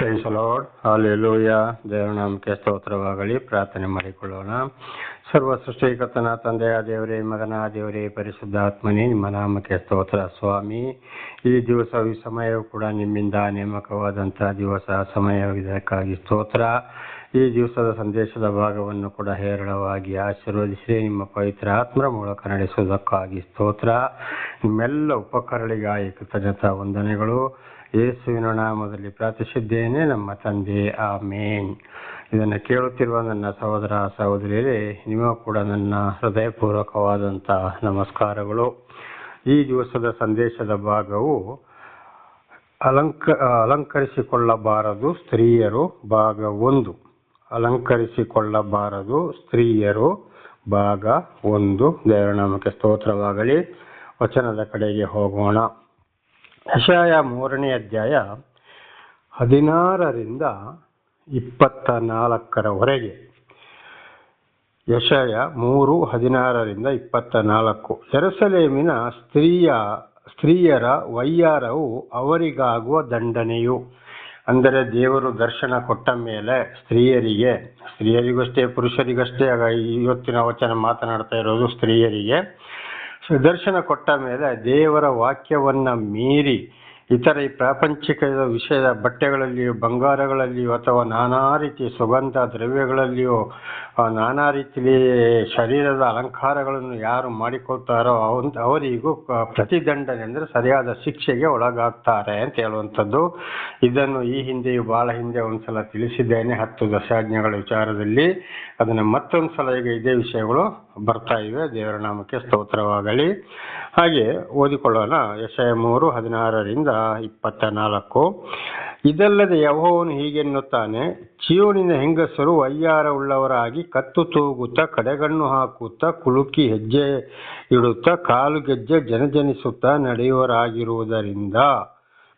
Price lord hallelujah ದೇವರ ನಾಮಕ್ಕೆ ಸ್ತೋತ್ರವಾಗಲಿ. ಪ್ರಾರ್ಥನೆ ಮಾಡಿಕೊಳ್ಳೋಣ. ಸರ್ವ ಸೃಷ್ಟಿಕರ್ತನ ತಂದೆಯ ದೇವರೇ, ಮಗನ ದೇವರೇ, ಪರಿಶುದ್ಧಾತ್ಮನೇ, ನಿಮ್ಮ ನಾಮಕ್ಕೆ ಸ್ತೋತ್ರ. ಸ್ವಾಮಿ, ಈ ದಿವಸ ಈ ಸಮಯವು ಕೂಡ ನಿಮ್ಮಿಂದ ನೇಮಕವಾದಂಥ ದಿವಸ ಸಮಯವಿದಕ್ಕಾಗಿ ಸ್ತೋತ್ರ. ಈ ದಿವಸದ ಸಂದೇಶದ ಭಾಗವನ್ನು ಕೂಡ ಹೇರಳವಾಗಿ ಆಶೀರ್ವದಿಸಿ ನಿಮ್ಮ ಪವಿತ್ರ ಆತ್ಮರ ಮೂಲಕ ನಡೆಸುವುದಕ್ಕಾಗಿ ಸ್ತೋತ್ರ. ನಿಮ್ಮೆಲ್ಲ ಉಪಕರಣಿಗಾಗಿ ಕೃತಜ್ಞತಾ ವಂದನೆಗಳು. ಯೇಸುವಿನ ನಾಮದಲ್ಲಿ ಪ್ರಾರ್ಥಿಸಿದ್ದೇನೆ ನಮ್ಮ ತಂದೆ ಆ ಮೇನ್ ಇದನ್ನು ಕೇಳುತ್ತಿರುವ ನನ್ನ ಸಹೋದರ, ಸಹೋದರಿಯರೇ ನಿಮಗೂ ಕೂಡ ನನ್ನ ಹೃದಯಪೂರ್ವಕವಾದಂಥ ನಮಸ್ಕಾರಗಳು. ಈ ದಿವಸದ ಸಂದೇಶದ ಭಾಗವು ಅಲಂಕ, ಅಲಂಕರಿಸಿಕೊಳ್ಳಬಾರದು ಸ್ತ್ರೀಯರು, ಭಾಗ ಒಂದು. ಅಲಂಕರಿಸಿಕೊಳ್ಳಬಾರದು ಸ್ತ್ರೀಯರು, ಭಾಗ ಒಂದು. ದೇವರ ನಾಮಕ್ಕೆ ಸ್ತೋತ್ರವಾಗಲಿ. ವಚನದ ಕಡೆಗೆ ಹೋಗೋಣ. ಯಶಾಯ ಮೂರನೇ ಅಧ್ಯಾಯ ಹದಿನಾರರಿಂದ ಇಪ್ಪತ್ತ ನಾಲ್ಕರವರೆಗೆ ಯಶಯ ಮೂರು, ಹದಿನಾರರಿಂದ ಇಪ್ಪತ್ತ ನಾಲ್ಕು ಎರಸಲೇಮಿನ ಸ್ತ್ರೀಯ, ಸ್ತ್ರೀಯರ ವೈಯಾರವು ಅವರಿಗಾಗುವ ದಂಡನೆಯು, ಅಂದರೆ ದೇವರು ದರ್ಶನ ಕೊಟ್ಟ ಮೇಲೆ ಸ್ತ್ರೀಯರಿಗೆ, ಸ್ತ್ರೀಯರಿಗಷ್ಟೇ, ಪುರುಷರಿಗಷ್ಟೇ ಇವತ್ತಿನ ವಚನ ಮಾತನಾಡ್ತಾ ಇರೋದು ಸ್ತ್ರೀಯರಿಗೆ ದರ್ಶನ ಕೊಟ್ಟ ಮೇಲೆ ದೇವರ ವಾಕ್ಯವನ್ನ ಮೀರಿ ಇತರ ಈ ಪ್ರಾಪಂಚಿಕ ವಿಷಯದ ಬಟ್ಟೆಗಳಲ್ಲಿಯೋ, ಬಂಗಾರಗಳಲ್ಲಿಯೋ ಅಥವಾ ನಾನಾ ರೀತಿಯ ಸುಗಂಧ ದ್ರವ್ಯಗಳಲ್ಲಿಯೋ ನಾನಾ ರೀತಿಯಲ್ಲಿ ಶರೀರದ ಅಲಂಕಾರಗಳನ್ನು ಯಾರು ಮಾಡಿಕೊಳ್ತಾರೋ ಅವರಿಗೂ ಪ್ರತಿದಂಡನೆ ಅಂದರೆ ಸರಿಯಾದ ಶಿಕ್ಷೆಗೆ ಒಳಗಾಗ್ತಾರೆ ಅಂತ ಹೇಳುವಂಥದ್ದು. ಇದನ್ನು ಈ ಹಿಂದೆಯೂ ಭಾಳ ಹಿಂದೆ ಒಂದ್ಸಲ ತಿಳಿಸಿದ್ದೇನೆ ಹತ್ತು ದಶಾಜ್ಞೆಗಳ ವಿಚಾರದಲ್ಲಿ. ಅದನ್ನು ಮತ್ತೊಂದು ಸಲ ಈಗ ಇದೇ ವಿಷಯಗಳು ಬರ್ತಾ ಇವೆ ದೇವರ ನಾಮಕ್ಕೆ ಸ್ತೋತ್ರವಾಗಲಿ. ಹಾಗೆ ಓದಿಕೊಳ್ಳೋಣ. ಎಸೆಯ ಮೂರು, ಹದಿನಾರರಿಂದ ಇಪ್ಪತ್ತ ನಾಲ್ಕು ಇದಲ್ಲದೆ ಯಹೋವನು ಹೀಗೆನ್ನುತ್ತಾನೆ ಚೀವನಿನ ಹೆಂಗಸರು ವಯ್ಯಾರ ಉಳ್ಳವರಾಗಿ ಕತ್ತು ತೂಗುತ್ತಾ, ಕಡೆಗಣ್ಣು ಹಾಕುತ್ತಾ, ಕುಲುಕಿ ಹೆಜ್ಜೆ ಇಡುತ್ತಾ, ಕಾಲು ಗೆಜ್ಜೆ ಜನಜನಿಸುತ್ತಾ ನಡೆಯುವರಾಗಿರುವುದರಿಂದ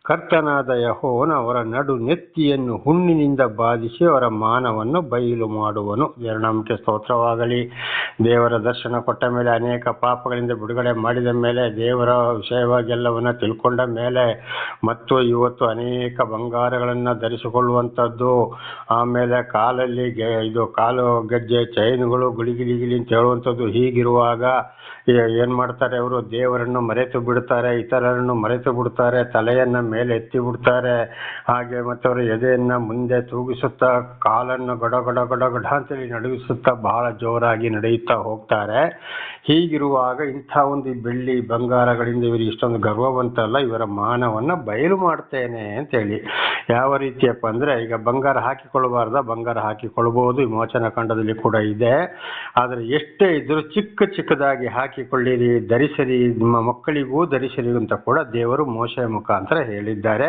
ಕರ್ತನಾದ ಯಹೋವನು ಅವರ ನಡು ನೆತ್ತಿಯನ್ನು ಹುಣ್ಣಿನಿಂದ ಬಾಧಿಸಿ ಅವರ ಮಾನವನ್ನು ಬಯಲು ಮಾಡುವನು. ನಾಮಕ್ಕೆ ಸ್ತೋತ್ರವಾಗಲಿ. ದೇವರ ದರ್ಶನ ಕೊಟ್ಟ ಮೇಲೆ ಅನೇಕ ಪಾಪಗಳಿಂದ ಬಿಡುಗಡೆ ಮಾಡಿದ ಮೇಲೆ ದೇವರ ವಿಷಯವಾಗೆಲ್ಲವನ್ನ ತಿಳ್ಕೊಂಡ ಮೇಲೆ ಮತ್ತು ಇವತ್ತು ಅನೇಕ ಬಂಗಾರಗಳನ್ನು ಧರಿಸಿಕೊಳ್ಳುವಂಥದ್ದು. ಆಮೇಲೆ ಕಾಲಲ್ಲಿ ಇದು ಕಾಲು ಗೆಜ್ಜೆ ಚೈನ್ಗಳು ಗುಳಿಗಿಳಿಗಿಳಿ ಅಂತ ಹೇಳುವಂಥದ್ದು ಹೀಗಿರುವಾಗ ಏನ್ ಮಾಡ್ತಾರೆ ಅವರು? ದೇವರನ್ನು ಮರೆತು ಬಿಡ್ತಾರೆ, ಇತರರನ್ನು ಮರೆತು ಬಿಡ್ತಾರೆ, ತಲೆಯನ್ನ ಮೇಲೆ ಎತ್ತಿ ಬಿಡ್ತಾರೆ. ಹಾಗೆ ಮತ್ತೆ ಅವರು ಎದೆಯನ್ನ ಮುಂದೆ ತೂಗಿಸುತ್ತಾ, ಕಾಲನ್ನು ಗಡ ಗಡ ಗಡ ಗಡ ಅಂತೇಳಿ ನಡುಗಿಸುತ್ತಾ ಬಹಳ ಜೋರಾಗಿ ನಡೆಯುತ್ತಾ ಹೋಗ್ತಾರೆ. ಹೀಗಿರುವಾಗ ಇಂಥ ಒಂದು ಬೆಳ್ಳಿ ಬಂಗಾರಗಳಿಂದ ಇವರು ಇಷ್ಟೊಂದು ಗರ್ವವಂತಲ್ಲ ಇವರ ಮಾನವನ್ನ ಬಯಲು ಮಾಡ್ತೇನೆ ಅಂತೇಳಿ. ಯಾವ ರೀತಿಯಪ್ಪ ಅಂದ್ರೆ, ಈಗ ಬಂಗಾರ ಹಾಕಿಕೊಳ್ಳಬಾರ್ದ, ಬಂಗಾರ ಹಾಕಿಕೊಳ್ಳಬಹುದು ವಿಮೋಚನಾ ಖಂಡದಲ್ಲಿ ಕೂಡ ಇದೆ. ಆದರೆ ಎಷ್ಟೇ ಇದ್ರೂ ಚಿಕ್ಕ ಚಿಕ್ಕದಾಗಿ ಹಾಕಿಕೊಳ್ಳಿರಿ ಧರಿಸಿರಿ ನಿಮ್ಮ ಮಕ್ಕಳಿಗೂ ಧರಿಸಿರಿ ಅಂತ ಕೂಡ ದೇವರು ಮೋಶೆಯ ಮುಖಾಂತರ ಹೇಳಿದ್ದಾರೆ.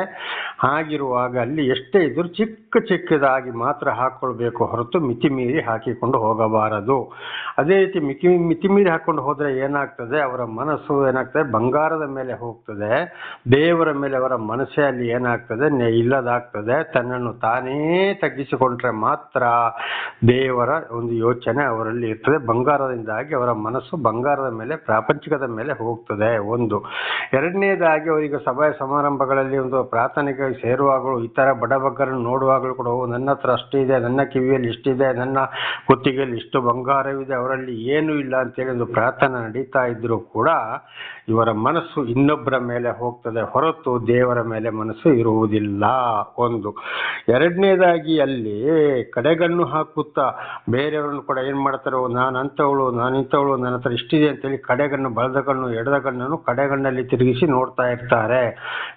ಹಾಗಿರುವಾಗ ಅಲ್ಲಿ ಎಷ್ಟೇ ಇದ್ರೂ ಚಿಕ್ಕ ಚಿಕ್ಕದಾಗಿ ಮಾತ್ರ ಹಾಕೊಳ್ಬೇಕು ಹೊರತು ಮಿತಿ ಮೀರಿ ಹಾಕಿಕೊಂಡು ಹೋಗಬಾರದು. ಅದೇ ರೀತಿ ಮಿತಿ ಮಿತಿ ಮೀರಿ ಹಾಕೊಂಡು ಹೋದರೆ ಏನಾಗ್ತದೆ? ಅವರ ಮನಸ್ಸು ಏನಾಗ್ತದೆ? ಬಂಗಾರದ ಮೇಲೆ ಹೋಗ್ತದೆ. ದೇವರ ಮೇಲೆ ಅವರ ಮನಸ್ಸೇ ಅಲ್ಲಿ ಏನಾಗ್ತದೆ? ಇಲ್ಲದಾಗ್ತದೆ. ತನ್ನನ್ನು ತಾನೇ ತಗ್ಗಿಸಿಕೊಂಡ್ರೆ ಮಾತ್ರ ದೇವರ ಒಂದು ಯೋಚನೆ ಅವರಲ್ಲಿ ಇರ್ತದೆ. ಬಂಗಾರದಿಂದಾಗಿ ಅವರ ಮನಸ್ಸು ಬಂಗಾರದ ಮೇಲೆ, ಪ್ರಾಪಂಚಿಕದ ಮೇಲೆ ಹೋಗ್ತದೆ. ಒಂದು. ಎರಡನೇದಾಗಿ ಅವರಿಗೆ ಸಭೆ ಸಮಾರಂಭಗಳಲ್ಲಿ ಒಂದು ಪ್ರಾರ್ಥನೆಗೆ ಸೇರುವಾಗಲೂ ಇತರ ಬಡಬಗ್ಗರನ್ನು ಕೂಡ ನನ್ನ ಹತ್ರ ಅಷ್ಟಿದೆ ನನ್ನ ಕಿವಿಯಲ್ಲಿ ಇಷ್ಟಿದೆ ನನ್ನ ಕುತ್ತಿಗೆಯಲ್ಲಿ ಇಷ್ಟು ಬಂಗಾರವಿದೆ ಅವರಲ್ಲಿ ಏನೂ ಇಲ್ಲ ಅಂತೇಳಿ ಒಂದು ಪ್ರಾರ್ಥನೆ ನಡೀತಾ ಇದ್ದರೂ ಕೂಡ ಇವರ ಮನಸ್ಸು ಇನ್ನೊಬ್ಬರ ಮೇಲೆ ಹೋಗ್ತದೆ, ಹೊರತು ದೇವರ ಮೇಲೆ ಮನಸ್ಸು ಇರುವುದಿಲ್ಲ ಒಂದು. ಎರಡನೇದಾಗಿ ಅಲ್ಲಿ ಕಡೆಗಣ್ಣು ಹಾಕುತ್ತಾ ಬೇರೆಯವ್ರನ್ನು ಕೂಡ ಏನ್ ಮಾಡ್ತಾರೋ ನಾನು ಅಂಥವಳು, ನಾನು ಇಂಥವಳು, ನನ್ನ ಹತ್ರ ಇಷ್ಟಿದೆ ಅಂತೇಳಿ ಕಡೆಗಣ್ಣು, ಬಲದ ಕಣ್ಣು, ಎಡದ ಕಣ್ಣನ್ನು ಕಡೆಗಣ್ಣಲ್ಲಿ ತಿರುಗಿಸಿ ನೋಡ್ತಾ ಇರ್ತಾರೆ.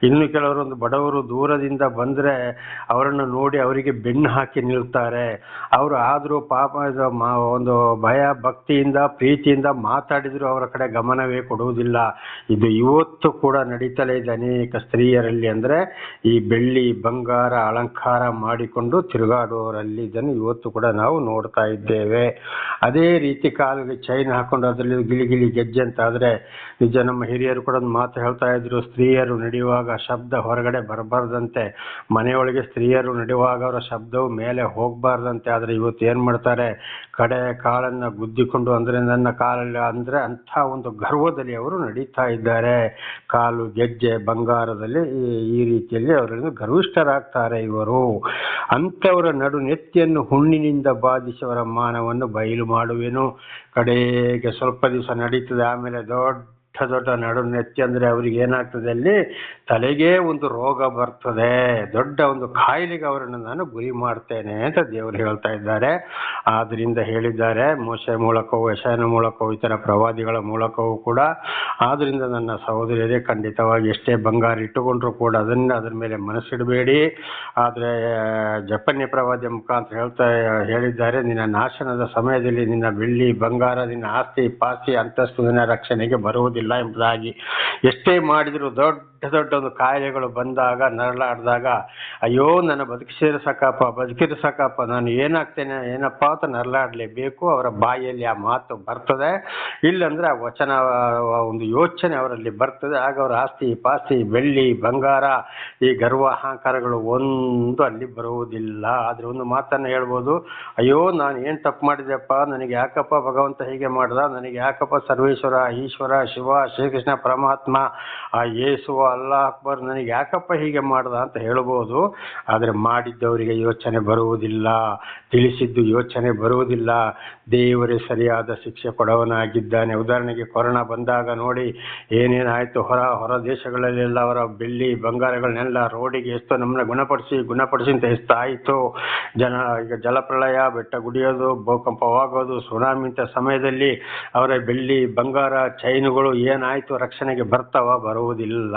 ಇನ್ನು ಕೆಲವರು ಒಂದು ಬಡವರು ದೂರದಿಂದ ಬಂದ್ರೆ ಅವರನ್ನು ನೋಡಿ ಅವರಿಗೆ ಬೆನ್ನು ಹಾಕಿ ನಿಲ್ತಾರೆ. ಅವರು ಆದರೂ ಪಾಪ ಒಂದು ಭಯ, ಭಕ್ತಿಯಿಂದ, ಪ್ರೀತಿಯಿಂದ ಮಾತಾಡಿದ್ರು ಅವರ ಕಡೆ ಗಮನವೇ ಕೊಡುವುದಿಲ್ಲ. ಇದು ಇವತ್ತು ಕೂಡ ನಡೀತಲೇ ಇದೆ ಅನೇಕ ಸ್ತ್ರೀಯರಲ್ಲಿ ಅಂದರೆ ಈ ಬೆಳ್ಳಿ, ಬಂಗಾರ ಅಲಂಕಾರ ಮಾಡಿಕೊಂಡು ತಿರುಗಾಡುವವರಲ್ಲಿ ಇದನ್ನು ಇವತ್ತು ಕೂಡ ನಾವು ನೋಡ್ತಾ ಇದ್ದೇವೆ. ಅದೇ ರೀತಿ ಕಾಲಿಗೆ ಚೈನ್ ಹಾಕೊಂಡು ಅದರಲ್ಲಿ ಗಿಳಿಗಿಳಿ ಗಿಲಿ ಗೆಜ್ಜೆ ಅಂತ ಆದರೆ ನಿಜ ನಮ್ಮ ಹಿರಿಯರು ಕೂಡ ಒಂದು ಮಾತು ಹೇಳ್ತಾ ಇದ್ರು, ಸ್ತ್ರೀಯರು ನಡೆಯುವಾಗ ಶಬ್ದ ಹೊರಗಡೆ ಬರಬಾರ್ದಂತೆ. ಮನೆಯೊಳಗೆ ಸ್ತ್ರೀಯರು ನಡೆಯುವಾಗ ಅವರ ಶಬ್ದವು ಮೇಲೆ ಹೋಗಬಾರ್ದಂತೆ ಆದರೆ ಇವತ್ತು ಏನು ಮಾಡ್ತಾರೆ? ಕಡೆ ಕಾಲನ್ನು ಗುದ್ದಿಕೊಂಡು ಅಂದರೆ ನನ್ನ ಕಾಲಲ್ಲಿ ಅಂದರೆ ಅಂಥ ಒಂದು ಗರ್ವದಲ್ಲಿ ಅವರು ನಡೀತಾ ಇದ್ದಾರೆ. ಕಾಲು ಗೆಜ್ಜೆ ಬಂಗಾರದಲ್ಲಿ ಈ- ರೀತಿಯಲ್ಲಿ ಅವರಿಂದ ಗರ್ವಿಷ್ಠರಾಗ್ತಾರೆ ಇವರು. ಅಂಥವರ ನಡು ನೆತ್ತಿಯನ್ನು ಹುಣ್ಣಿನಿಂದ ಅವರ ಮಾನವನ್ನು ಬಯಲು ಮಾಡುವೆನು. ಕಡೆಗೆ ಸ್ವಲ್ಪ ದಿವಸ ನಡೀತದೆ, ಆಮೇಲೆ ದೊಡ್ಡ ದೊಡ್ಡ ನಡು ನೆತ್ತಿ ಅಂದರೆ ಅವ್ರಿಗೆ ಏನಾಗ್ತದೆ ಅಲ್ಲಿ ತಲೆಗೆ ಒಂದು ರೋಗ ಬರ್ತದೆ, ದೊಡ್ಡ ಒಂದು ಕಾಯಿಲೆಗೆ ಅವರನ್ನು ನಾನು ಗುರಿ ಮಾಡ್ತೇನೆ ಅಂತ ದೇವರು ಹೇಳ್ತಾ ಇದ್ದಾರೆ. ಆದ್ರಿಂದ ಹೇಳಿದ್ದಾರೆ, ಮೋಶೆ ಮೂಲಕವೂ, ಯಶಯನ ಮೂಲಕವೂ, ಇತರ ಪ್ರವಾದಿಗಳ ಮೂಲಕವೂ ಕೂಡ. ಆದ್ರಿಂದ ನನ್ನ ಸಹೋದರಿಯರೇ, ಖಂಡಿತವಾಗಿ ಎಷ್ಟೇ ಬಂಗಾರ ಇಟ್ಟುಕೊಂಡ್ರು ಕೂಡ ಅದನ್ನ ಅದರ ಮೇಲೆ ಮನಸ್ಸಿಡಬೇಡಿ. ಆದರೆ ಜಪನ್ಯ ಪ್ರವಾದಿ ಮುಖಾಂತರ ಹೇಳ್ತಾ, ಹೇಳಿದ್ದಾರೆ, ನಿನ್ನ ನಾಶನದ ಸಮಯದಲ್ಲಿ ನಿನ್ನ ಬೆಳ್ಳಿ, ಬಂಗಾರ, ನಿನ್ನ ಆಸ್ತಿ, ಪಾಸ್ತಿ, ಅಂತಸ್ತು ನಿನ್ನ ರಕ್ಷಣೆಗೆ ಬರುವುದಿಲ್ಲ. ಎಂಬುದಾಗಿ ಎಷ್ಟೇ ಮಾಡಿದರೂ ದೊಡ್ಡ ದೊಡ್ಡ ಒಂದು ಕಾಯಿಲೆಗಳು ಬಂದಾಗ, ನರಳಾಡಿದಾಗ, ಅಯ್ಯೋ, ನನ್ನ ಬದುಕಿಸಿರ ಸಾಕಪ್ಪ ಬದುಕಿರ ಸಾಕಪ್ಪ, ನಾನು ಏನಾಗ್ತೇನೆ, ಏನಪ್ಪ ಅಂತ ನರಳಾಡಲೇಬೇಕು. ಅವರ ಬಾಯಲ್ಲಿ ಆ ಮಾತು ಬರ್ತದೆ. ಇಲ್ಲಂದ್ರೆ ಆ ವಚನ ಒಂದು ಯೋಚನೆ ಅವರಲ್ಲಿ ಬರ್ತದೆ. ಆಗ ಅವರ ಆಸ್ತಿ, ಪಾಸ್ತಿ, ಬೆಳ್ಳಿ, ಬಂಗಾರ, ಈ ಗರ್ವ, ಅಹಂಕಾರಗಳು ಒಂದು ಅಲ್ಲಿ ಬರುವುದಿಲ್ಲ. ಆದರೆ ಒಂದು ಮಾತನ್ನು ಹೇಳ್ಬೋದು, ಅಯ್ಯೋ, ನಾನು ಏನು ತಪ್ಪು ಮಾಡಿದೆಪ್ಪ ನನಗೆ ಯಾಕಪ್ಪ ಭಗವಂತ ಹೀಗೆ ಮಾಡ್ದ? ನನಗೆ ಯಾಕಪ್ಪ ಸರ್ವೇಶ್ವರ, ಈಶ್ವರ, ಶಿವ, ಶ್ರೀಕೃಷ್ಣ, ಪರಮಾತ್ಮ, ಆ ಯೇಸು ಅಲ್ಲಾ ಅಕ್ಬರ್, ನನಗೆ ಯಾಕಪ್ಪ ಹೀಗೆ ಮಾಡ್ದ ಅಂತ ಹೇಳ್ಬೋದು. ಆದರೆ ಮಾಡಿದ್ದವರಿಗೆ ಯೋಚನೆ ಬರುವುದಿಲ್ಲ. ತಿಳಿಸಿದ್ದು ಯೋಚನೆ ಬರುವುದಿಲ್ಲ. ದೇವರೇ ಸರಿಯಾದ ಶಿಕ್ಷೆ ಕೊಡವನಾಗಿದ್ದಾನೆ. ಉದಾಹರಣೆಗೆ ಕೊರೋನಾ ಬಂದಾಗ ನೋಡಿ ಏನೇನಾಯಿತು? ಹೊರ ಹೊರ ದೇಶಗಳಲ್ಲೆಲ್ಲ ಅವರ ಬೆಳ್ಳಿ ಬಂಗಾರಗಳನ್ನೆಲ್ಲ ರೋಡಿಗೆ ಎಷ್ಟೋ ನಮ್ಮನ್ನ ಗುಣಪಡಿಸಿ ಗುಣಪಡಿಸಿ ಅಂತ ಎಷ್ಟಾಯಿತು. ಜನ, ಈಗ ಜಲಪ್ರಳಯ, ಬೆಟ್ಟ ಗುಡಿಯೋದು ಭೂಕಂಪವಾಗೋದು ಸುನಾಮಿ ಅಂತ ಸಮಯದಲ್ಲಿ ಅವರ ಬೆಳ್ಳಿ ಬಂಗಾರ ಚೈನುಗಳು ಏನಾಯಿತು? ರಕ್ಷಣೆಗೆ ಬರ್ತಾವ, ಬರುವುದಿಲ್ಲ.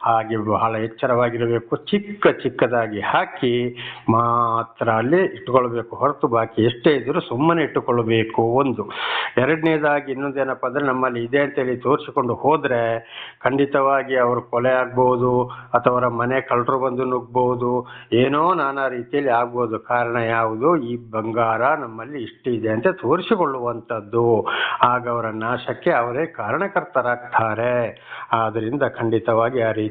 ಹಾಗೆ ಬಹಳ ಎಚ್ಚರವಾಗಿರಬೇಕು. ಚಿಕ್ಕ ಚಿಕ್ಕದಾಗಿ ಹಾಕಿ ಮಾತ್ರ ಅಲ್ಲಿ ಇಟ್ಟುಕೊಳ್ಬೇಕು ಹೊರತು ಬಾಕಿ ಎಷ್ಟೇ ಇದ್ದರೂ ಸುಮ್ಮನೆ ಇಟ್ಟುಕೊಳ್ಳಬೇಕು ಒಂದು. ಎರಡನೇದಾಗಿ ಇನ್ನೊಂದೇನಪ್ಪ ಅಂದರೆ ನಮ್ಮಲ್ಲಿ ಇದೆ ಅಂತೇಳಿ ತೋರಿಸಿಕೊಂಡು ಹೋದರೆ ಖಂಡಿತವಾಗಿ ಅವರು ಕೊಲೆ ಆಗ್ಬೋದು, ಅಥವಾ ಅವರ ಮನೆ ಕಳ್ಳರು ಬಂದು ನುಗ್ಬೋದು, ಏನೋ ನಾನಾ ರೀತಿಯಲ್ಲಿ ಆಗ್ಬೋದು. ಕಾರಣ ಯಾವುದು? ಈ ಬಂಗಾರ ನಮ್ಮಲ್ಲಿ ಇಷ್ಟಿದೆ ಅಂತ ತೋರಿಸಿಕೊಳ್ಳುವಂಥದ್ದು. ಆಗ ಅವರ ನಾಶಕ್ಕೆ ಅವರೇ ಕಾರಣಕರ್ತರಾಗ್ತಾರೆ. ಆದ್ದರಿಂದ ಖಂಡಿತವಾಗಿ ಆ ರೀತಿ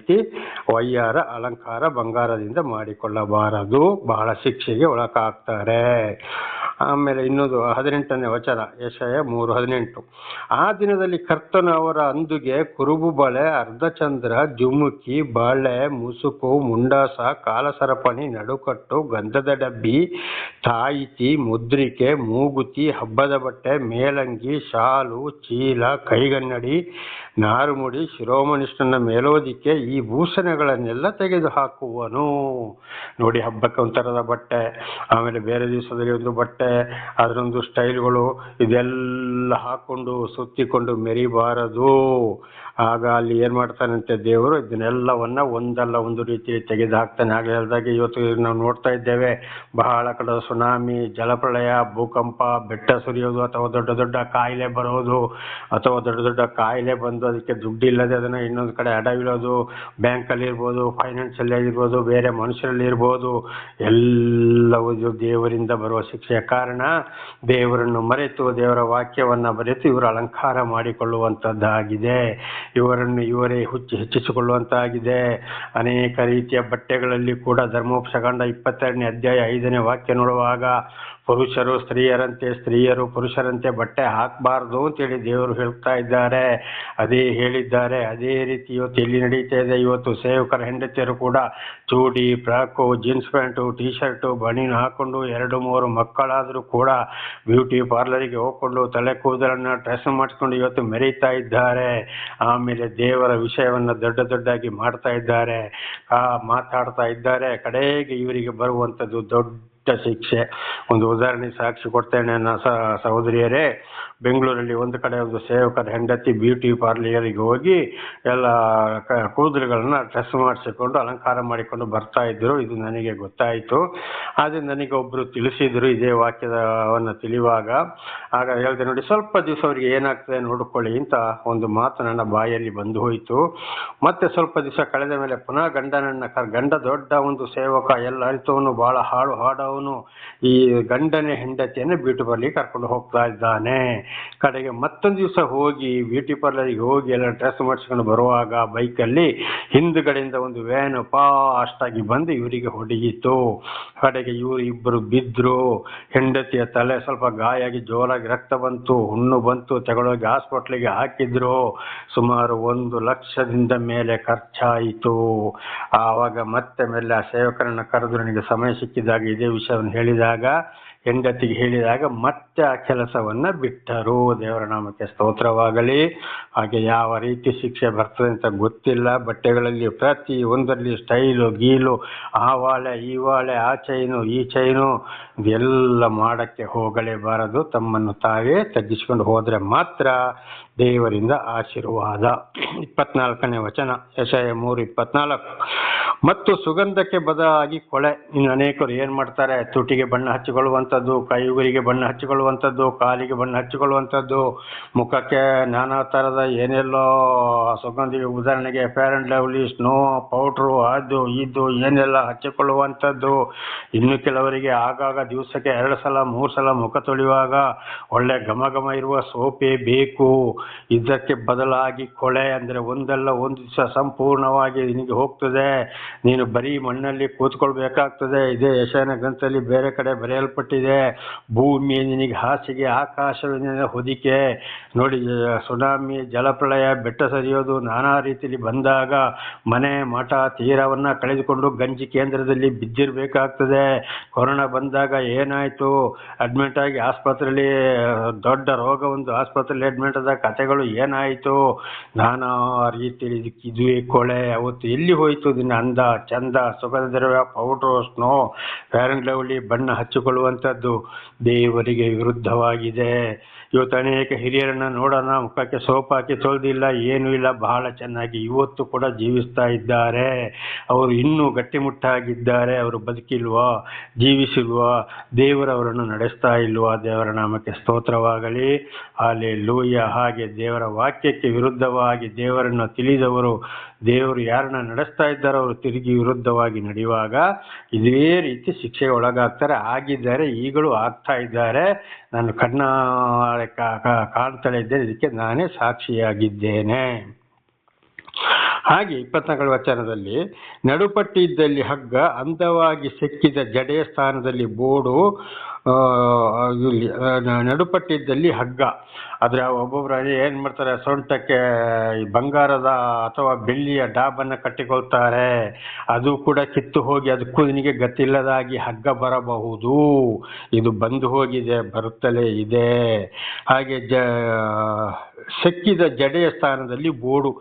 ವಯ್ಯಾರ ಅಲಂಕಾರ ಬಂಗಾರದಿಂದ ಮಾಡಿಕೊಳ್ಳಬಾರದು. ಬಹಳ ಶಿಕ್ಷೆಗೆ ಒಳಗಾಗ್ತಾರೆ. ಆಮೇಲೆ ಇನ್ನೊಂದು ಹದಿನೆಂಟನೇ ವಚನ ಯಶಯ ಮೂರು ಹದಿನೆಂಟು. ಆ ದಿನದಲ್ಲಿ ಕರ್ತನ ಅವರ ಅಂದುಗೆ ಕುರುಬು ಬಳೆ, ಅರ್ಧಚಂದ್ರ, ಜುಮುಕಿ, ಬಳೆ, ಮುಸುಕು, ಮುಂಡಾಸ, ಕಾಲಸರಪಣಿ, ನಡುಕಟ್ಟು, ಗಂಧದ ಡಬ್ಬಿ, ತಾಯಿತಿ, ಮುದ್ರಿಕೆ, ಮೂಗುತಿ, ಹಬ್ಬದ ಬಟ್ಟೆ, ಮೇಲಂಗಿ, ಶಾಲು, ಚೀಲ, ಕೈಗನ್ನಡಿ, ನಾರುಮುಡಿ ಶಿರೋಮನಿಷ್ಠನ ಮೇಲೋದಿಕ್ಕೆ ಈ ಭೂಷಣಗಳನ್ನೆಲ್ಲ ತೆಗೆದು ಹಾಕುವನು ನೋಡಿ ಹಬ್ಬಕ್ಕೆ ಒಂಥರದ ಬಟ್ಟೆ, ಆಮೇಲೆ ಬೇರೆ ದಿವಸದಲ್ಲಿ ಒಂದು ಬಟ್ಟೆ ಅದರೊಂದು ಸ್ಟೈಲ್ಗಳು ಇದೆಲ್ಲ ಹಾಕೊಂಡು ಸುತ್ತಿಕೊಂಡು ಮೆರಿಬಾರದು. ಆಗ ಅಲ್ಲಿ ಏನು ಮಾಡ್ತಾನಂತೆ ದೇವರು ಇದನ್ನೆಲ್ಲವನ್ನ ಒಂದಲ್ಲ ಒಂದು ರೀತಿಯಲ್ಲಿ ತೆಗೆದು ಹಾಕ್ತಾನೆ ಆಗ ಹೇಳಿದಾಗೆ ಇವತ್ತು ನಾವು ನೋಡ್ತಾ ಇದ್ದೇವೆ, ಬಹಳ ಕಡೆ ಸುನಾಮಿ, ಜಲಪ್ರಳಯ, ಭೂಕಂಪ, ಬೆಟ್ಟ ಸುರಿಯೋದು ಅಥವಾ ದೊಡ್ಡ ದೊಡ್ಡ ಕಾಯಿಲೆ ಬರೋದು ಅಥವಾ ದೊಡ್ಡ ದೊಡ್ಡ ಕಾಯಿಲೆ ಬಂದು ಅದಕ್ಕೆ ದುಡ್ಡು ಇಲ್ಲದೆ ಅದನ್ನು ಇನ್ನೊಂದು ಕಡೆ ಅಡವಿಡೋದು ಬ್ಯಾಂಕಲ್ಲಿ ಇರ್ಬೋದು, ಫೈನಾನ್ಸಲ್ಲಿ ಆಗಿರ್ಬೋದು ಬೇರೆ ಮನುಷ್ಯರಲ್ಲಿ ಇರ್ಬೋದು, ಎಲ್ಲವೂ ದೇವರಿಂದ ಬರುವ ಶಿಕ್ಷೆಯ ಕಾರಣ ದೇವರನ್ನು ಮರೆತು ದೇವರ ವಾಕ್ಯವನ್ನು ಮರೆತು ಇವರು ಅಲಂಕಾರ ಮಾಡಿಕೊಳ್ಳುವಂಥದ್ದಾಗಿದೆ ಇವರನ್ನು ಇವರೇ ಹುಚ್ಚು ಹೆಚ್ಚಿಸಿಕೊಳ್ಳುವಂತಾಗಿದೆ. ಅನೇಕ ರೀತಿಯ ಬಟ್ಟೆಗಳಲ್ಲಿ ಕೂಡ ಧರ್ಮೋಪಸಕಾಂಡ ಇಪ್ಪತ್ತೆರಡನೇ ಅಧ್ಯಾಯ ಐದನೇ ವಾಕ್ಯ ನೋಡುವಾಗ ಪುರುಷರು ಸ್ತ್ರೀಯರಂತೆ, ಸ್ತ್ರೀಯರು ಪುರುಷರಂತೆ ಬಟ್ಟೆ ಹಾಕಬಾರ್ದು ಅಂತೇಳಿ ದೇವರು ಹೇಳ್ತಾ ಇದ್ದಾರೆ. ಅದೇ ಹೇಳಿದ್ದಾರೆ. ಅದೇ ರೀತಿ ಇವತ್ತು ಎಲ್ಲಿ ನಡೀತಾ ಇದೆ? ಇವತ್ತು ಸೇವಕರ ಹೆಂಡತಿಯರು ಕೂಡ chudi, frock, jeans pant T shirt banian ಹಾಕೊಂಡು ಎರಡು, ಮೂರು ಮಕ್ಕಳಾದರೂ ಕೂಡ ಬ್ಯೂಟಿ ಪಾರ್ಲರಿಗೆ ಹೋಗ್ಕೊಂಡು ತಲೆ ಕೂದಲನ್ನು ಡ್ರೆಸ್ ಮಾಡಿಸ್ಕೊಂಡು ಇವತ್ತು ಮೆರೀತಾ ಇದ್ದಾರೆ. ಆಮೇಲೆ ದೇವರ ವಿಷಯವನ್ನು ದೊಡ್ಡ ದೊಡ್ಡದಾಗಿ ಮಾಡ್ತಾ ಇದ್ದಾರೆ. ಮಾತಾಡ್ತಾ ಇದ್ದಾರೆ. ಕಡೆಗೆ ಇವರಿಗೆ ಬರುವಂಥದ್ದು ದೊಡ್ಡ ಶಿಕ್ಷೆ. ಒಂದು ಉದಾಹರಣೆ ಸಾಕ್ಷಿ ಕೊಡ್ತೇನೆ ನನ್ನ ಸಹೋದರಿಯರೇ. ಬೆಂಗಳೂರಲ್ಲಿ ಒಂದು ಕಡೆ ಒಂದು ಸೇವಕರ ಹೆಂಡತಿ ಬ್ಯೂಟಿ ಪಾರ್ಲಿಯರಿಗೆ ಹೋಗಿ ಎಲ್ಲ ಕೂದಲುಗಳನ್ನ ಡ್ರೆಸ್ ಮಾಡಿಸಿಕೊಂಡು ಅಲಂಕಾರ ಮಾಡಿಕೊಂಡು ಬರ್ತಾ ಇದ್ರು. ಇದು ನನಗೆ ಗೊತ್ತಾಯಿತು. ಆದರೆ ನನಗೆ ಒಬ್ಬರು ತಿಳಿಸಿದ್ರು ಇದೇ ವಾಕ್ಯದವನ್ನು ತಿಳಿಯುವಾಗ ಆಗ ಹೇಳಿದೆ ನೋಡಿ, ಸ್ವಲ್ಪ ದಿವಸ ಅವರಿಗೆ ಏನಾಗ್ತದೆ ನೋಡಿಕೊಳ್ಳಿ ಅಂತ ಒಂದು ಮಾತು ನನ್ನ ಬಾಯಲ್ಲಿ ಬಂದು ಹೋಯಿತು. ಮತ್ತೆ ಸ್ವಲ್ಪ ದಿವಸ ಕಳೆದ ಮೇಲೆ ಪುನಃ ಗಂಡನನ್ನ ಕ, ಗಂಡ ದೊಡ್ಡ ಒಂದು ಸೇವಕ, ಎಲ್ಲ ಅರಿತವನು ಬಹಳ ಹಾಡು ಹಾಡವನು ಈ ಗಂಡನ ಹೆಂಡತಿಯನ್ನು ಬ್ಯೂಟಿ ಪಾರ್ಲಿಗೆ ಕರ್ಕೊಂಡು ಹೋಗ್ತಾ ಇದ್ದಾನೆ. ಕಡೆಗೆ ಮತ್ತೊಂದು ದಿವಸ ಹೋಗಿ ಬ್ಯೂಟಿ ಪಾರ್ಲರ್ಗೆ ಹೋಗಿ ಎಲ್ಲ ಡ್ರೆಸ್ ಮಾಡಿಸ್ಕೊಂಡು ಬರುವಾಗ ಬೈಕಲ್ಲಿ ಹಿಂದುಗಡೆಯಿಂದ ಒಂದು ವ್ಯಾನ್ ಆಗಿ ಬಂದು ಇವರಿಗೆ ಹೊಡೆಯಿತು. ಕಡೆಗೆ ಇವರು ಇಬ್ಬರು ಬಿದ್ದರು ಹೆಂಡತಿಯ ತಲೆ ಸ್ವಲ್ಪ ಗಾಯ ಆಗಿ ಜೋರಾಗಿ ರಕ್ತ ಬಂತು. ಹುಣ್ಣು ಬಂತು. ತಗೊಳ್ಳೋಗಿ ಹಾಸ್ಪಿಟ್ಲಿಗೆ ಹಾಕಿದ್ರು. ಸುಮಾರು ಒಂದು ಲಕ್ಷದಿಂದ ಮೇಲೆ ಖರ್ಚಾಯಿತು. ಆವಾಗ ಮತ್ತೆ ಮೇಲೆ ಆ ಸೇವಕರನ್ನು ಕರೆದು ನನಗೆ ಸಮಯ ಸಿಕ್ಕಿದಾಗ ಇದೇ ವಿಷಯವನ್ನು ಹೇಳಿದಾಗ ಹೆಂಡತಿಗೆ ಹೇಳಿದಾಗ ಮತ್ತೆ ಆ ಕೆಲಸವನ್ನ ಬಿಟ್ಟರು ದೇವರ ನಾಮಕ್ಕೆ ಸ್ತೋತ್ರವಾಗಲಿ ಹಾಗೆ ಯಾವ ರೀತಿ ಶಿಕ್ಷೆ ಬರ್ತದೆ ಅಂತ ಗೊತ್ತಿಲ್ಲ ಬಟ್ಟೆಗಳಲ್ಲಿ ಪ್ರತಿ ಒಂದರಲ್ಲಿ ಸ್ಟೈಲು ಗೀಲು ಆ ವಾಳೆ ಈ ವಾಳೆ ಆ ಚೈನು ಈ ಚೈನು ಇದೆಲ್ಲ ಮಾಡಕ್ಕೆ ಹೋಗಲೇಬಾರದು ತಮ್ಮನ್ನು ತಾವೇ ತಗ್ಗಿಸ್ಕೊಂಡು ಹೋದ್ರೆ ಮಾತ್ರ ದೇವರಿಂದ ಆಶೀರ್ವಾದ. ಇಪ್ಪತ್ನಾಲ್ಕನೇ ವಚನ, ಯಶಯ ಮೂರು ಇಪ್ಪತ್ನಾಲ್ಕು. ಮತ್ತು ಸುಗಂಧಕ್ಕೆ ಬದಲಾಗಿ ಕೊಳೆ. ಇನ್ನು ಅನೇಕರು ಏನು ಮಾಡ್ತಾರೆ? ತುಟಿಗೆ ಬಣ್ಣ ಹಚ್ಚಿಕೊಳ್ಳುವಂಥದ್ದು ಕೈಗುರಿಗೆ ಬಣ್ಣ ಹಚ್ಚಿಕೊಳ್ಳುವಂಥದ್ದು, ಕಾಲಿಗೆ ಬಣ್ಣ ಹಚ್ಚಿಕೊಳ್ಳುವಂಥದ್ದು, ಮುಖಕ್ಕೆ ನಾನಾ ಥರದ ಏನೆಲ್ಲೋ ಸುಗಂಧಿಗೆ ಉದಾಹರಣೆಗೆ fair and lovely snow powder ಅದು, ಇದು, ಏನೆಲ್ಲ ಹಚ್ಚಿಕೊಳ್ಳುವಂಥದ್ದು. ಇನ್ನು ಕೆಲವರಿಗೆ ಆಗಾಗ ದಿವಸಕ್ಕೆ ಎರಡು ಸಲ, ಮೂರು ಸಲ ಮುಖ ತೊಳೆಯುವಾಗ ಒಳ್ಳೆ ಘಮ ಘಮ ಇರುವ ಸೋಪೆ ಬೇಕು. ಇದಕ್ಕೆ ಬದಲಾಗಿ ಕೊಳೆ ಅಂದರೆ ಒಂದಲ್ಲ ಒಂದು ದಿವಸ ಸಂಪೂರ್ಣವಾಗಿ ನಿನಗೆ ಹೋಗ್ತದೆ. ನೀನು ಬರೀ ಮಣ್ಣಲ್ಲಿ ಕೂತ್ಕೊಳ್ಬೇಕಾಗ್ತದೆ. ಇದೇ ಯಶನ ಗ್ರಂಥದಲ್ಲಿ ಬೇರೆ ಕಡೆ ಬರೆಯಲ್ಪಟ್ಟಿದೆ. ಭೂಮಿ ನಿನಗೆ ಹಾಸಿಗೆ ಆಕಾಶವೇ ಹೊದಿಕೆ. ನೋಡಿ, ಸುನಾಮಿ, ಜಲಪ್ರಳಯ, ಬೆಟ್ಟ ಸರಿಯೋದು ನಾನಾ ರೀತಿಯಲ್ಲಿ ಬಂದಾಗ ಮನೆ ಮಠ ತೀರವನ್ನ ಕಳೆದುಕೊಂಡು ಗಂಜಿ ಕೇಂದ್ರದಲ್ಲಿ ಬಿದ್ದಿರಬೇಕಾಗ್ತದೆ. ಕೊರೋನಾ ಬಂದಾಗ ಏನಾಯಿತು? ಅಡ್ಮಿಟ್ ಆಗಿ ಆಸ್ಪತ್ರೆಯಲ್ಲಿ ದೊಡ್ಡ ರೋಗ ಒಂದು ಆಸ್ಪತ್ರೆಯಲ್ಲಿ ಅಡ್ಮಿಟ್ ಆದ ಕಥೆಗಳು ಏನಾಯಿತು? ನಾನು ಇದು ಕೊಳೆ. ಅವತ್ತು ಎಲ್ಲಿ ಹೋಯಿತು ದಿನ ಅಂದ, ಚಂದ ಸುಗಂಧ ದ್ರವ್ಯ ಪೌಡ್ರು ಸ್ನೋ ಲವ್ಲಿ ಬಣ್ಣ ಹಚ್ಚಿಕೊಳ್ಳುವಂಥದ್ದು ದೇವರಿಗೆ ವಿರುದ್ಧವಾಗಿದೆ. ಇವತ್ತು ಅನೇಕ ಹಿರಿಯರನ್ನ ನೋಡೋಣ, ಮುಖಕ್ಕೆ ಸೋಪ್ ಹಾಕಿ ತೊಳೆದಿಲ್ಲ, ಏನೂ ಇಲ್ಲ, ಬಹಳ ಚೆನ್ನಾಗಿ ಇವತ್ತು ಕೂಡ ಜೀವಿಸ್ತಾ ಇದ್ದಾರೆ. ಅವರು ಇನ್ನೂ ಗಟ್ಟಿಮುಟ್ಟಾಗಿದ್ದಾರೆ, ಅವರು ಬದುಕಿಲ್ವಾ, ಜೀವಿಸಿಲ್ವಾ ದೇವರವರನ್ನು ನಡೆಸ್ತಾ ಇಲ್ವಾ ದೇವರ ನಾಮಕ್ಕೆ ಸ್ತೋತ್ರವಾಗಲಿ. ಅಲ್ಲಿ ಲೂಯ್ಯ ಹಾಗೆ ದೇವರ ವಾಕ್ಯಕ್ಕೆ ವಿರುದ್ಧವಾಗಿ ದೇವರನ್ನು ತಿಳಿದವರು, ದೇವರು ಯಾರನ್ನ ನಡೆಸ್ತಾ ಇದ್ದಾರೋ ಅವರು ತಿರುಗಿ ವಿರುದ್ಧವಾಗಿ ನಡೆಯುವಾಗ ಇದೇ ರೀತಿ ಶಿಕ್ಷೆಗೆ ಒಳಗಾಗ್ತಾರೆ. ಆಗಿದ್ದಾರೆ ಈಗಲೂ ಆಗ್ತಾ ಇದ್ದಾರೆ. ನಾನು ಕಣ್ಣ ಕಾಣ್ತಲೇ ಇದ್ದೇನೆ ಇದಕ್ಕೆ ನಾನೇ ಸಾಕ್ಷಿಯಾಗಿದ್ದೇನೆ. ಹಾಗೆ ಇಪ್ಪತ್ನಾಲ್ಕು ವಚನದಲ್ಲಿ, ನಡುಪಟ್ಟಿದ್ದಲ್ಲಿ ಹಗ್ಗ, ಅಂದವಾಗಿ ಸಿಕ್ಕಿದ ಜಡೆಯ ಸ್ಥಾನದಲ್ಲಿ ಬೋಡು ಇಲ್ಲಿ ನಡುಪಟ್ಟಿದ್ದಲ್ಲಿ ಹಗ್ಗ. ಆದರೆ ಒಬ್ಬೊಬ್ರು ಅದೇ ಏನು ಮಾಡ್ತಾರೆ, ಸೊಂಟಕ್ಕೆ ಈ ಬಂಗಾರದ ಅಥವಾ ಬೆಳ್ಳಿಯ ಡಾಬನ್ನು ಕಟ್ಟಿಕೊಳ್ತಾರೆ. ಅದು ಕೂಡ ಕಿತ್ತು ಹೋಗಿ ಅದಕ್ಕೂ ನಿನಗೆ ಗತಿಲ್ಲದಾಗಿ ಹಗ್ಗ ಬರಬಹುದು. ಇದು ಬಂದು ಹೋಗಿದೆ, ಬರುತ್ತಲೇ ಇದೆ. ಹಾಗೆ ಜ, ಸಿಕ್ಕಿದ ಜಡೆಯ ಸ್ಥಾನದಲ್ಲಿ ಬೋಡು.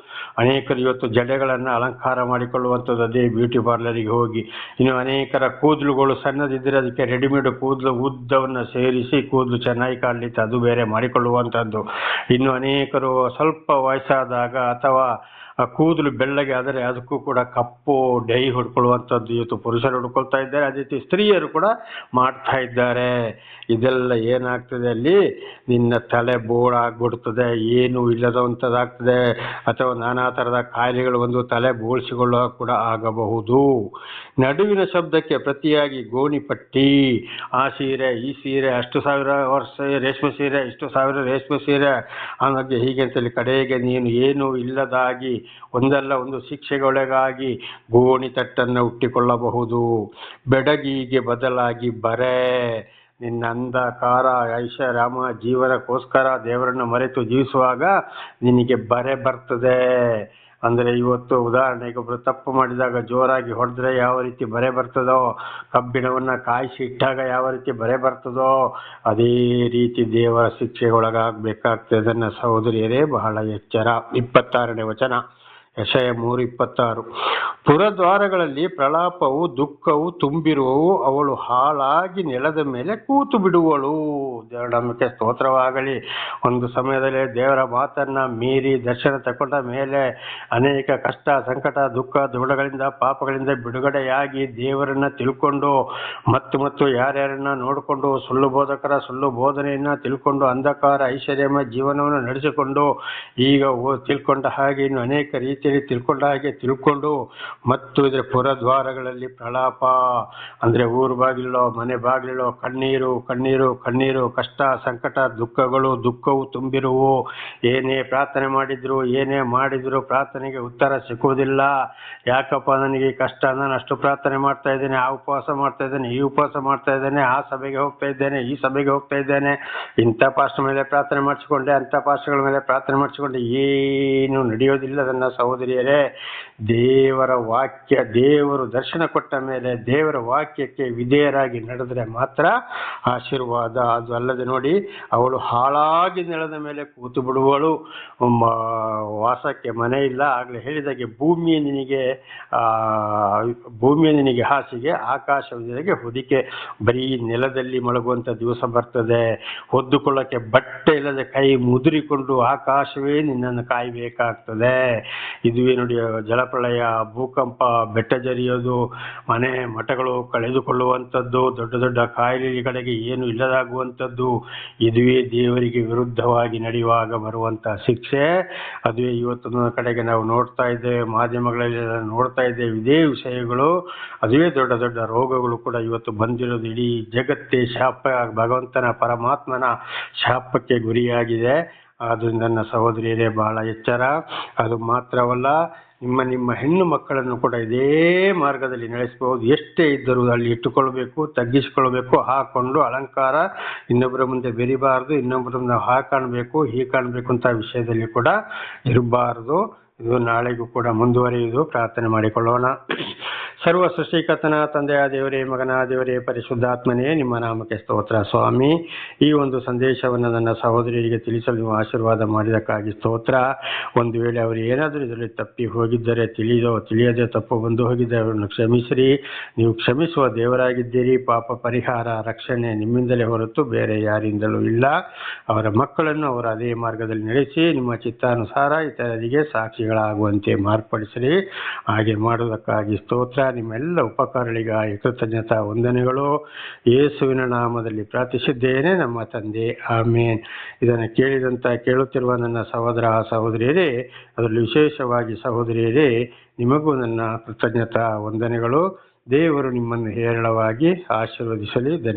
ಅನೇಕರು ಇವತ್ತು ಜಡೆಗಳನ್ನು ಅಲಂಕಾರ ಮಾಡಿಕೊಳ್ಳುವಂಥದ್ದು ಅದೇ ಬ್ಯೂಟಿ ಪಾರ್ಲರಿಗೆ ಹೋಗಿ. ಇನ್ನು ಅನೇಕರ ಕೂದಲುಗಳು ಸಣ್ಣದಿದ್ದರೆ ಅದಕ್ಕೆ ರೆಡಿಮೇಡ್ ಕೂದಲು ಉದ್ದವನ್ನು ಸೇರಿಸಿ ಕೂದಲು ಚೆನ್ನಾಗಿ ಕಾಣಲಿಕ್ಕೆ ಅದು ಬೇರೆ ಮಾಡಿಕೊಳ್ಳುವಂಥದ್ದು. ಇನ್ನು ಅನೇಕರು ಸ್ವಲ್ಪ ವಯಸ್ಸಾದಾಗ ಅಥವಾ ಆ ಕೂದಲು ಬೆಳ್ಳಗೆ ಆದರೆ ಅದಕ್ಕೂ ಕೂಡ ಕಪ್ಪು, ಡೈ ಹೊಡ್ಕೊಳ್ಳುವಂಥದ್ದು ಇವತ್ತು ಪುರುಷರು ಹುಡ್ಕೊಳ್ತಾ ಇದ್ದಾರೆ. ಅದೇ ರೀತಿ ಸ್ತ್ರೀಯರು ಕೂಡ ಮಾಡ್ತಾ ಇದ್ದಾರೆ. ಇದೆಲ್ಲ ಏನಾಗ್ತದೆ ಅಲ್ಲಿ? ನಿನ್ನ ತಲೆ ಬೋಳಾಗ್ಬಿಡ್ತದೆ ಏನು ಇಲ್ಲದಂಥದ್ದಾಗ್ತದೆ, ಅಥವಾ ನಾನಾ ಥರದ ಕಾಯಿಲೆಗಳು ಒಂದು ತಲೆ ಬೋಳಿಸಿಕೊಳ್ಳುವ ಕೂಡ ಆಗಬಹುದು. ನಡುವಿನ ಶಬ್ದಕ್ಕೆ ಪ್ರತಿಯಾಗಿ ಗೋಣಿಪಟ್ಟಿ ಆ ಸೀರೆ, ಈ ಸೀರೆ, ಅಷ್ಟು ಸಾವಿರ ವರ್ಷ ರೇಷ್ಮೆ ಸೀರೆ, ಇಷ್ಟು ಸಾವಿರ ರೇಷ್ಮೆ ಸೀರೆ. ಹಾಗಾಗಿ ಹೀಗೆ ಅಂತೇಳಿ ಕಡೆಗೆ ನೀನು ಏನು ಇಲ್ಲದಾಗಿ ಒಂದಲ್ಲ ಒಂದು ಶಿಕ್ಷೆಗೊಳಗಾಗಿ ಗೋಣಿ ತಟ್ಟನ್ನು ಹುಟ್ಟಿಕೊಳ್ಳಬಹುದು. ಬೆಡಗಿಗೆ ಬದಲಾಗಿ ಬರೆ. ನಿನ್ನ ಅಂಧಕಾರ ಐಷಾರಾಮ ಜೀವನಕ್ಕೋಸ್ಕರ ದೇವರನ್ನು ಮರೆತು ಜೀವಿಸುವಾಗ ನಿನಗೆ ಬರೆ ಬರ್ತದೆ. ಅಂದರೆ ಇವತ್ತು ಉದಾಹರಣೆಗೆ ಒಬ್ರು ತಪ್ಪು ಮಾಡಿದಾಗ ಜೋರಾಗಿ ಹೊಡೆದ್ರೆ ಯಾವ ರೀತಿ ಬರೆ ಬರ್ತದೋ, ಕಬ್ಬಿಣವನ್ನ ಕಾಯಿಸಿ ಇಟ್ಟಾಗ ಯಾವ ರೀತಿ ಬರೆ ಬರ್ತದೋ, ಅದೇ ರೀತಿ ದೇವರ ಶಿಕ್ಷೆಗೊಳಗಾಗಬೇಕಾಗ್ತದೆ ನನ್ನ ಸಹೋದರಿಯರೇ ಬಹಳ ಎಚ್ಚರ. ಇಪ್ಪತ್ತಾರನೇ ವಚನ. ಯಶಯ ಮೂರು ಇಪ್ಪತ್ತಾರು. ಪುರದ್ವಾರಗಳಲ್ಲಿ ಪ್ರಲಾಪವು ದುಃಖವು ತುಂಬಿರುವವು ಅವಳು ಹಾಳಾಗಿ ನೆಲದ ಮೇಲೆ ಕೂತು ಬಿಡುವಳು ದೇವರ ಸ್ತೋತ್ರವಾಗಲಿ. ಒಂದು ಸಮಯದಲ್ಲಿ ದೇವರ ಮಾತನ್ನ ಮೀರಿ ದರ್ಶನ ತಗೊಂಡ ಮೇಲೆ ಅನೇಕ ಕಷ್ಟ, ಸಂಕಟ, ದುಃಖ ದೃಢಗಳಿಂದ ಪಾಪಗಳಿಂದ ಬಿಡುಗಡೆಯಾಗಿ ದೇವರನ್ನ ತಿಳ್ಕೊಂಡು ಮತ್ತು ಮತ್ತು ಯಾರ್ಯಾರನ್ನ ನೋಡಿಕೊಂಡು ಸುಳ್ಳು ಬೋಧಕರ ಸುಳ್ಳು ಬೋಧನೆಯನ್ನ ತಿಳ್ಕೊಂಡು ಅಂಧಕಾರ ಐಶ್ವರ್ಯಮ ಜೀವನವನ್ನು ನಡೆಸಿಕೊಂಡು ಈಗ ತಿಳ್ಕೊಂಡ ಹಾಗೆ ಇನ್ನು ಅನೇಕ ರೀತಿಯ ರೀತಿಯಲ್ಲಿ ತಿಳ್ಕೊಂಡ ಹಾಗೆ ತಿಳ್ಕೊಂಡು ಮತ್ತು ಇದರ ಪುರದ್ವಾರಗಳಲ್ಲಿ ಪ್ರಲಾಪ. ಅಂದ್ರೆ ಊರು ಬಾಗಿಲೋ, ಮನೆ ಬಾಗಿಲೋ, ಕಣ್ಣೀರು ಕಣ್ಣೀರು ಕಣ್ಣೀರು, ಕಷ್ಟ, ಸಂಕಟ, ದುಃಖಗಳು, ದುಃಖವು ತುಂಬಿರುವು. ಏನೇ ಪ್ರಾರ್ಥನೆ ಮಾಡಿದ್ರು, ಏನೇ ಮಾಡಿದ್ರು ಪ್ರಾರ್ಥನೆಗೆ ಉತ್ತರ ಸಿಕ್ಕುವುದಿಲ್ಲ. ಯಾಕಪ್ಪ ನನಗೆ ಕಷ್ಟ? ನಾನು ಅಷ್ಟು ಪ್ರಾರ್ಥನೆ ಮಾಡ್ತಾ ಇದ್ದೇನೆ, ಆ ಉಪವಾಸ ಮಾಡ್ತಾ ಇದ್ದೇನೆ, ಈ ಉಪವಾಸ ಮಾಡ್ತಾ ಇದ್ದೇನೆ, ಆ ಸಭೆಗೆ ಹೋಗ್ತಾ ಇದ್ದೇನೆ, ಈ ಸಭೆಗೆ ಹೋಗ್ತಾ ಇದ್ದೇನೆ. ಇಂಥ ಪಾಸ್ಟ್ ಮೇಲೆ ಪ್ರಾರ್ಥನೆ ಮಾಡಿಸಿಕೊಂಡೆ, ಅಂಥ ಪಾಸ್ಟ್ಗಳ ಮೇಲೆ ಪ್ರಾರ್ಥನೆ ಮಾಡಿಸಿಕೊಂಡೆ. ಏನು ನಡೆಯೋದಿಲ್ಲ ನನ್ನ ಸಹೋದರಿಯರೇ, ದೇವರ ವಾಕ್ಯ, ದೇವರು ದರ್ಶನ ಕೊಟ್ಟ ಮೇಲೆ ದೇವರ ವಾಕ್ಯಕ್ಕೆ ವಿಧೇಯರಾಗಿ ನಡೆದರೆ ಮಾತ್ರ ಆಶೀರ್ವಾದ. ಅದು ಅಲ್ಲದೆ ನೋಡಿ, ಅವಳು ಹಾಳಾಗಿ ನೆಲದ ಮೇಲೆ ಕೂತು ಬಿಡುವಳು. ವಾಸಕ್ಕೆ ಮನೆ ಇಲ್ಲ. ಆಗಲೇ ಹೇಳಿದಾಗೆ, ಭೂಮಿಯ ನಿನಗೆ ಭೂಮಿಯ ನಿನಗೆ ಹಾಸಿಗೆ ಆಕಾಶ ನಿನಗೆ ಹೊದಿಕೆ. ಬರೀ ನೆಲದಲ್ಲಿ ಮಲಗುವಂಥ ದಿವಸ ಬರ್ತದೆ. ಹೊದ್ದುಕೊಳ್ಳೋಕ್ಕೆ ಬಟ್ಟೆ ಇಲ್ಲದೆ ಕೈ ಮುದುರಿಕೊಂಡು ಆಕಾಶವೇ ನಿನ್ನನ್ನು ಕಾಯಬೇಕಾಗ್ತದೆ. ಇದುವೇ ನೋಡಿ, ಜಲಪ್ರಳಯ, ಭೂಕಂಪ ಬೆಟ್ಟ ಜರಿಯೋದು ಮನೆ ಮಠಗಳು ಕಳೆದುಕೊಳ್ಳುವಂಥದ್ದು, ದೊಡ್ಡ ದೊಡ್ಡ ಕಾಯಿಲೆಗಳಿಗೆ ಏನು ಇಲ್ಲದಾಗುವಂಥದ್ದು, ಇದುವೇ ದೇವರಿಗೆ ವಿರುದ್ಧವಾಗಿ ನಡೆಯುವಾಗ ಬರುವಂಥ ಶಿಕ್ಷೆ. ಅದುವೇ ಇವತ್ತಿನ ಕಡೆಗೆ ನಾವು ನೋಡ್ತಾ ಇದ್ದೇವೆ, ಮಾಧ್ಯಮಗಳಲ್ಲಿ ನೋಡ್ತಾ ಇದ್ದೇವೆ, ಇದೇ ವಿಷಯಗಳು. ಅದುವೇ ದೊಡ್ಡ ದೊಡ್ಡ ರೋಗಗಳು ಕೂಡ ಇವತ್ತು ಬಂದಿರೋದು ಇಡೀ ಜಗತ್ತೇ ಶಾಪ, ಭಗವಂತನ ಪರಮಾತ್ಮನ ಶಾಪಕ್ಕೆ ಗುರಿಯಾಗಿದೆ. ಅದು ನನ್ನ ಸಹೋದರಿಯರೇ ಬಹಳ ಎಚ್ಚರ. ಅದು ಮಾತ್ರವಲ್ಲ, ನಿಮ್ಮ ನಿಮ್ಮ ಹೆಣ್ಣು ಮಕ್ಕಳನ್ನು ಕೂಡ ಇದೇ ಮಾರ್ಗದಲ್ಲಿ ನಡೆಸಬಹುದು. ಎಷ್ಟೇ ಇದ್ದರೂ ಅಲ್ಲಿ ಇಟ್ಟುಕೊಳ್ಬೇಕು ತಗ್ಗಿಸಿಕೊಳ್ಬೇಕು ಹಾಕೊಂಡು ಅಲಂಕಾರ, ಇನ್ನೊಬ್ಬರ ಮುಂದೆ ಬೆರಿಬಾರದು ಇನ್ನೊಬ್ಬರ ಮುಂದೆ ಹಾ ಕಾಣಬೇಕು ಹೀ ಕಾಣಬೇಕು ಅಂತ ವಿಷಯದಲ್ಲಿ ಕೂಡ ಇರಬಾರ್ದು. ಇದು ನಾಳೆಗೂ ಕೂಡ ಮುಂದುವರಿಯುವುದು. ಪ್ರಾರ್ಥನೆ ಮಾಡಿಕೊಳ್ಳೋಣ. ಸರ್ವ ಸೃಷ್ಟಿಕರ್ತನ ತಂದೆಯ ದೇವರೇ, ಮಗನ ದೇವರೇ, ಪರಿಶುದ್ಧಾತ್ಮನೇ, ನಿಮ್ಮ ನಾಮಕ್ಕೆ ಸ್ತೋತ್ರ. ಸ್ವಾಮಿ, ಈ ಒಂದು ಸಂದೇಶವನ್ನು ನನ್ನ ಸಹೋದರಿಯರಿಗೆ ತಿಳಿಸಲು ನೀವು ಆಶೀರ್ವಾದ ಮಾಡಿದಕ್ಕಾಗಿ ಸ್ತೋತ್ರ. ಒಂದು ವೇಳೆ ಅವರು ಏನಾದರೂ ಇದರಲ್ಲಿ ತಪ್ಪಿ ಹೋಗಿದ್ದರೆ ತಿಳಿದೋ ತಿಳಿಯದೆ ತಪ್ಪು ಬಂದು ಹೋಗಿದ್ದರೆ, ಅವರನ್ನು ಕ್ಷಮಿಸಿರಿ. ನೀವು ಕ್ಷಮಿಸುವ ದೇವರಾಗಿದ್ದೀರಿ. ಪಾಪ ಪರಿಹಾರ, ರಕ್ಷಣೆ ನಿಮ್ಮಿಂದಲೇ ಹೊರತು ಬೇರೆ ಯಾರಿಂದಲೂ ಇಲ್ಲ. ಅವರ ಮಕ್ಕಳನ್ನು ಅವರ ಅದೇ ಮಾರ್ಗದಲ್ಲಿ ನಡೆಸಿ, ನಿಮ್ಮ ಚಿತ್ತಾನುಸಾರ ಇತರರಿಗೆ ಸಾಕ್ಷಿಗಳಾಗುವಂತೆ ಮಾರ್ಪಡಿಸಲಿ. ಹಾಗೆ ಮಾಡುವುದಕ್ಕಾಗಿ ಸ್ತೋತ್ರ. ನಿಮ್ಮೆಲ್ಲ ಉಪಕಾರಗಳಿಗಾಗಿ ಕೃತಜ್ಞತಾ ವಂದನೆಗಳು. ಯೇಸುವಿನ ನಾಮದಲ್ಲಿ ಪ್ರಾರ್ಥಿಸಿದ್ದೇನೆ ನಮ್ಮ ತಂದೆ. ಆಮೇನ್. ಇದನ್ನು ಕೇಳಿದಂತ ಕೇಳುತ್ತಿರುವ ನನ್ನ ಸಹೋದರ ಸಹೋದರಿಯರೇ, ಅದರಲ್ಲಿ ವಿಶೇಷವಾಗಿ ಸಹೋದರಿಯರೇ, ನಿಮಗೂ ನನ್ನ ಕೃತಜ್ಞತಾ ವಂದನೆಗಳು. ದೇವರು ನಿಮ್ಮನ್ನು ಹೇರಳವಾಗಿ ಆಶೀರ್ವದಿಸಲಿ. ಧನ್ಯ